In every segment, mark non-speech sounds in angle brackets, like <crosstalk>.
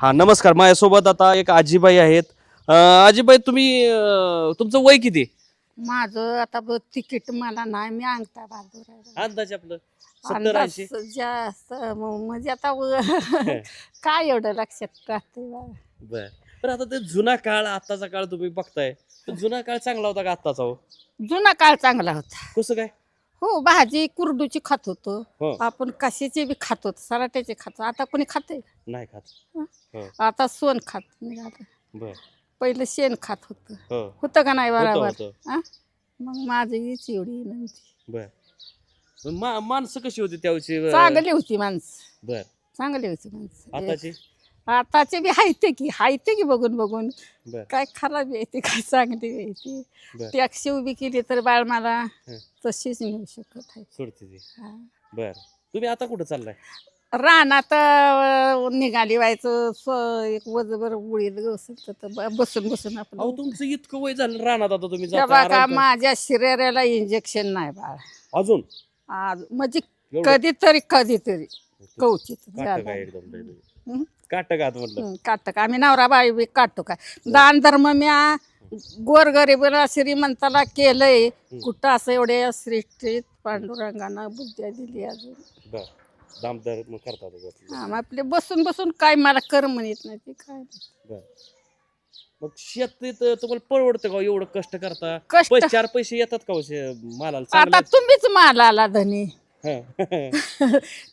हा नमस्कार. माझ्यासोबत आता एक आजीबाई आहेत. अं, आजीबाई तुम्ही अं, तुमचं वय किती? माझं आता ब- तिकीट मला नाही मी अंगठा आहे. अंदाज आपलं सत्तर अंदाज ऐंशी. जास्त म- म्हणजे आता व- <laughs> काय एवढं लक्षात राहते बा. बर. पण आता ते जुना काळ आताचा काळ तुम्ही बघताय. तर जुना काळ चांगला होता का आत्ताचा हो? जुना काळ चांगला होता. कसं काय? हो भाजी कुरडूची खात होतो. हो. आपण कशाची बी खात होतो सराट्याचे खातो आता कोणी खाते नाही खात. हो? आता सोन खात. निघालं बर. पहिलं शेण खात होतं. हो. होतं का नाही बरोबर? होतं. हा? मग माझी हीच एवढी विनंती. बर. पण मा- माणसं कशी होती त्यावेळची चांगली होती माणसं. बर. चांगली होती माणसं. आताची? आताचे बी हायते की हायते की बघून बघून बर काय खराब येते काय चांगली येते बर. टॅक्सी उभी केली तर बाळ मला. तशीच नेऊ शकत आहे सोडते ती हा. बर तुम्ही आता कुठं चाललाय रानात अं, निघाली व्हायचं एक वजबर उडीत गवसत तर ब- बसून बसून अहो आपण तुमचं इतकं वय झालं रानात आता तुम्ही आराम करताय. माझ्या शरीराला इंजेक्शन नाही बाळ अजून आज म्हणजे एवढं? कधीतरी कधीतरी कवचित झालं. एकदम तुम्ही. म्हटलं हं, काटक. आम्ही नवरा बाई बी काटतो काय दान धर्म म्या गोरगरीबाला श्रीमंताला केलंय. कुठं असं एवढ्या सृष्टीत पांडुरंगानं बुद्ध्या दिली अजून. बर. दामदार मग करतात आपलं. बसून बसून काय मला कर म्हणत नाही ते काय बर. मग शेतीत तुम्हाला परवडतं का हो एवढं कष्ट करता? कष्ट. पैसे चार पैसे येतात का हो शे- मालाला? आता चांगलं तुम्हीच माल आला धनी. <laughs>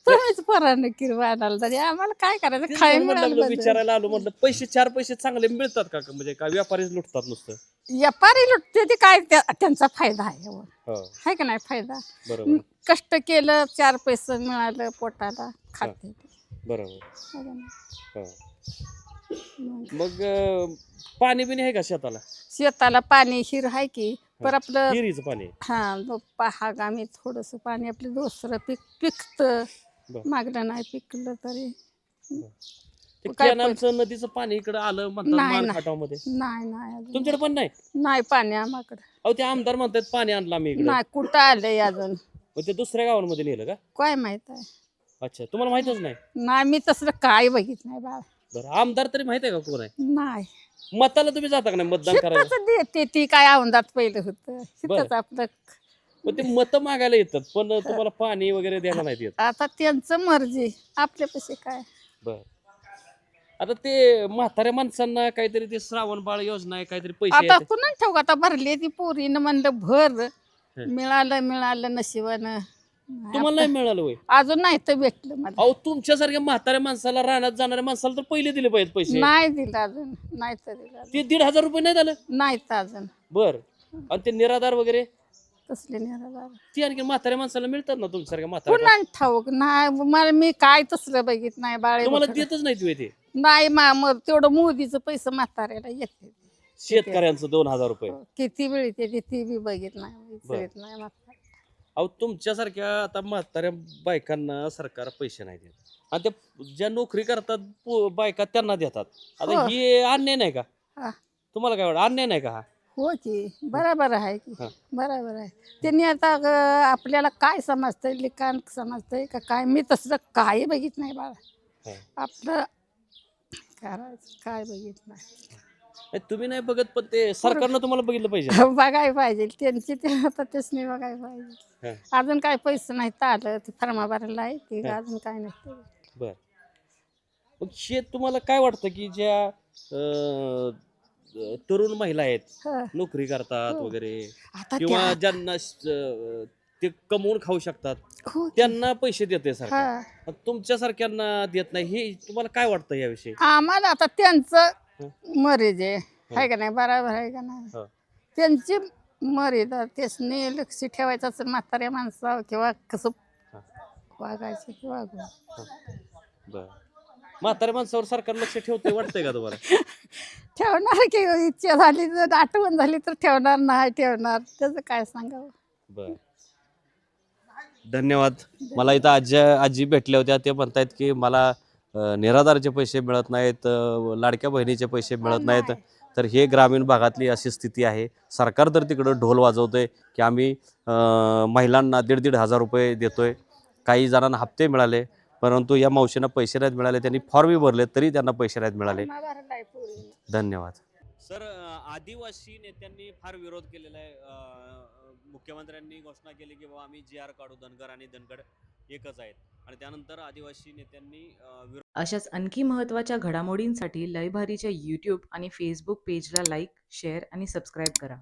तुम्हीच परानं किर आला धनी आम्हाला काय करायचं? खाय म्हणलं मिळालं. विचारायला आलो म्हटलं पैसे चार पैसे चांगले मिळतात का? का? म्हणजे काय व्यापारीच लुटतात नुसतं. व्यापारी लुटते ते काय त्या- त्यांचा फायदा आहे हो. हो. आहे का नाही फायदा? बरोबर. कष्ट केलं चार पैसे मिळालं पोटाला खाते. बरोबर. आहे का नाही? हो. मग? मग अं, पाणी बिणी आहे का शेताला? शेताला पाणी हिर आहे की? पर आपलं हिरीचं पाणी. हा पहागामी थोडस पाणी आपलं दुसरं पीक पिकतं. बर. मागलं नाही पिकलं तरी. ते काय कॅनलचं नदीचं पाणी इकडं आलं म्हणतात नाही, नाही. खाटावमध्ये नाही नाही अजून तुमच्याकडे पण नाही? नाही पाणी आम्हाकडं. अहो ते आमदार म्हणतात पाणी आणलं आम्ही इकडे. नाही कुठं आलंय अजून? ते दुसऱ्या गावांमध्ये नेलं का? काय माहीत आहे. अच्छा तुम्हाला माहितच नाही? नाही मी तसलं काय बघित नाही बाळा. बरं आमदार तरी माहीत आहे का कोण आहे? नाही. मताला तुम्ही जाता का नाही मतदान करायला? देते ती काय औंदात पहिलं होतं. आपलं मग ते मत मागायला येतात पण तुम्हाला पाणी वगैरे द्यायला नाही येत. आता त्यांचं मर्जी आपल्यापाशी काय? बर. आता ते म्हाताऱ्या माणसांना काहीतरी ते श्रावण बाळ योजना आहे काहीतरी पैसे आता येतात. पुन्हा ठेवू का? आता भरली ती पोरीनं म्हणलं भर. मिळालं मिळालं नशिबानं. तुम्हाला नाही मिळालं वय? अजून नाही तर भेटलं मला. अहो तुमच्यासारख्या म्हाताऱ्या माणसाला रानात जाणाऱ्या माणसाला तर पहिले दिले पाहिजेत पैसे. नाही दिलं अजून नाही तर दिलं अजून. ते दीड हजार रुपये नाही झालं? नाही तर अजून. बर. आणि ते निराधार वगैरे? तसले निराधार? ती आणखी म्हाताऱ्या माणसाला मिळतात ना तुमच्यासारख्या म्हाताऱ्या पुन्हा ठाऊक नाही मला मी काय तसलं बघित नाही बाळे तुम्हाला बकरं. देतच नाही तुम्ही ते. नाही मा मग तेवढं मोदीचं पैसे म्हाताऱ्याला येते. शेतकऱ्यांचं दोन हजार रुपये. किती वेळ ती बी बघित नाही विचारित नाही म्हाताऱ्याला. अहो तुमच्यासारख्या आता म्हाताऱ्या बायकांना सरकार पैसे नाही देत आणि त्या ज्या नोकरी करतात पो- बायका त्यांना देतात आता हो. हे अन्याय नाही का हा. तुम्हाला काय वाटतं अन्याय नाही का हा हो की बरोबर आहे की हा. बरोबर आहे त्यांनी आता आपल्याला काय समजतंय लिखाण समजतंय का काय मी तसलं काही बघित नाही बाळा हा. आपलं करायचं काय बघित नाही, तुम्ही नाही बघत पण ते सरकारनं तुम्हाला बघितलं पाहिजे <laughs> बघायला पाहिजे त्यांची ते आता त्यासनी बघायला पाहिजे. अजून काय पैसे नाही तर आलं ते फर्मा भरायला आहे ते. अजून काय नाही बर मग शेत तुम्हाला काय वाटतं की ज्या अं, तरुण महिला आहेत हा. नोकरी करतात हो. वगैरे आता किंवा त्या ज्यांना अं, ते कमवून खाऊ शकतात हो. त्यांना पैसे देते सरकार हा. देत नाही हे तुम्हाला काय वाटतं याविषयी आम्हाला आता त्यांचं. मरेज आहे. आहे का नाही? बरोबर आहे का नाही? हो. त्यांची मर्याद त्यासनी लक्ष ठेवायचं म्हाताऱ्या माणसावर किंवा कसं हा. वागायचं की वागू. बर. म्हाताऱ्या माणसावर सरकार लक्ष ठेवतंय वाटतंय का तुम्हाला? <laughs> ठेवणार की इच्छा झाली तर आठवण झाली तर ठेवणार नाही ठेवणार त्याचं काय सांगावं? बर. धन्यवाद. मला इथं आजी आजी भेटल्या होत्या. ते म्हणतायत की मला निराधारचे पैसे मिळत नाहीत लाडक्या बहिणीचे पैसे मिळत नाहीत. नाही. तर हे ग्रामीण भागातली अशी स्थिती आहे. सरकार तर तिकडं ढोल वाजवतंय की आम्ही महिलांना दीड दीड हजार रुपये देतोय. काही जणांना हप्ते मिळाले परंतु या मावशींना पैसे नाहीत मिळाले त्यांनी फॉर्मही भरले तरी त्यांना पैसे नाहीत मिळाले. धन्यवाद. सर आदिवासी नेत्यांनी फार विरोध केलेला आहे. मुख्यमंत्र्यांनी घोषणा केली की बाबा आम्ही जी आर काढू धनगर आणि धनगड एकच आहेत. आणि त्यानंतर आदिवासी नेत्यांनी अशाच आणखी महत्त्वाच्या घडामोडींसाठी लयभारीच्या यूट्यूब आणि फेसबुक पेजला लाईक शेअर आणि सबस्क्राईब करा.